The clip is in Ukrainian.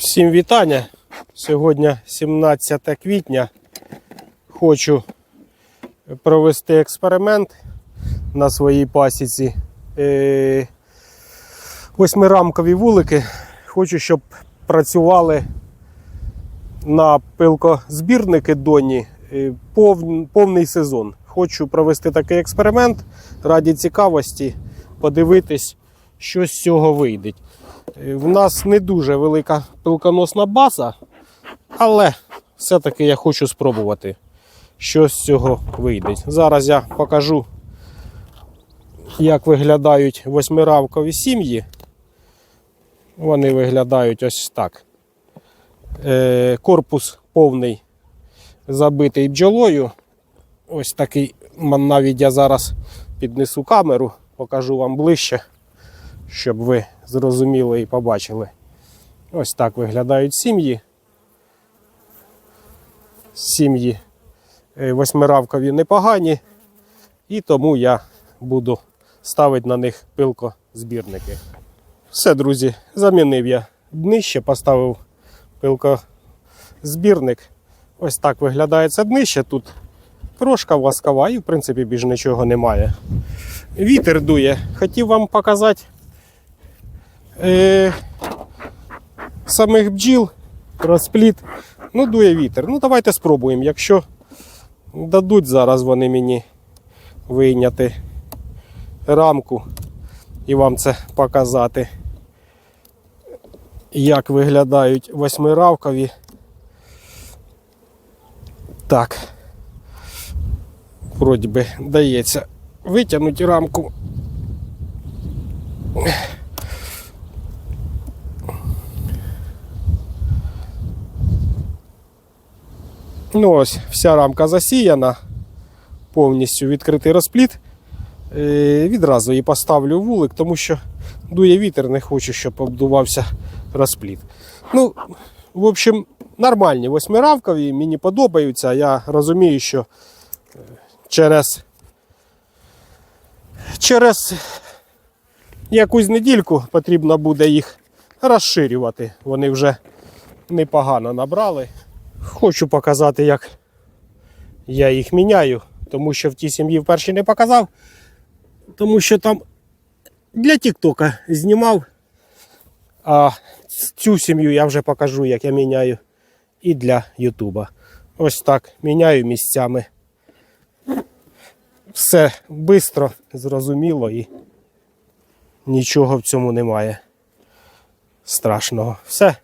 Всім вітання. Сьогодні 17 квітня. Хочу провести експеримент на своїй пасіці. Е, Восьмирамкові вулики. Хочу, щоб працювали на пилкозбірники доні е, повний сезон. Хочу провести такий експеримент раді цікавості, подивитись, що з цього вийде. Е, В нас не дуже велика пилконосна база, але все-таки я хочу спробувати, що з цього вийде. Зараз я покажу, як виглядають восьмирамкові сім'ї. Вони виглядають ось так. Е, Корпус повний забитий бджолою. Ось такий, навіть я зараз піднесу камеру, покажу вам ближче щоб ви зрозуміли і побачили. Ось так виглядають сім'ї. Сім'ї е, восьмиравкові непогані, і тому я буду ставити на них пилкозбірники. Все, друзі, замінив я днище, поставив пилкозбірник. Ось так виглядає це днище. Тут крошка воскова і, в принципі, більш нічого немає. Вітер дує. Хотів вам показати е, самих бджіл, розпліт. Ну, дує вітер. Ну, давайте спробуємо. Якщо дадуть зараз вони мені вийняти рамку і вам це показати, як виглядають восьмиравкові. Так. Вроді би дається витягнути рамку. Ну ось, вся рамка засіяна, повністю відкритий розпліт. Е, Відразу її поставлю вулик, тому що дує вітер, не хочу, щоб обдувався розпліт. Ну, в общем, нормальні восьмиравкові, мені подобаються. Я розумію, що е, через, через якусь недільку потрібно буде їх розширювати. Вони вже непогано набрали. Хочу показати, як я їх міняю, тому що в тій сім'ї вперше не показав, тому що там для Тіктока знімав. А цю сім'ю я вже покажу, як я міняю і для Ютуба. Ось так міняю місцями. Все швидко, зрозуміло і нічого в цьому немає страшного. Все.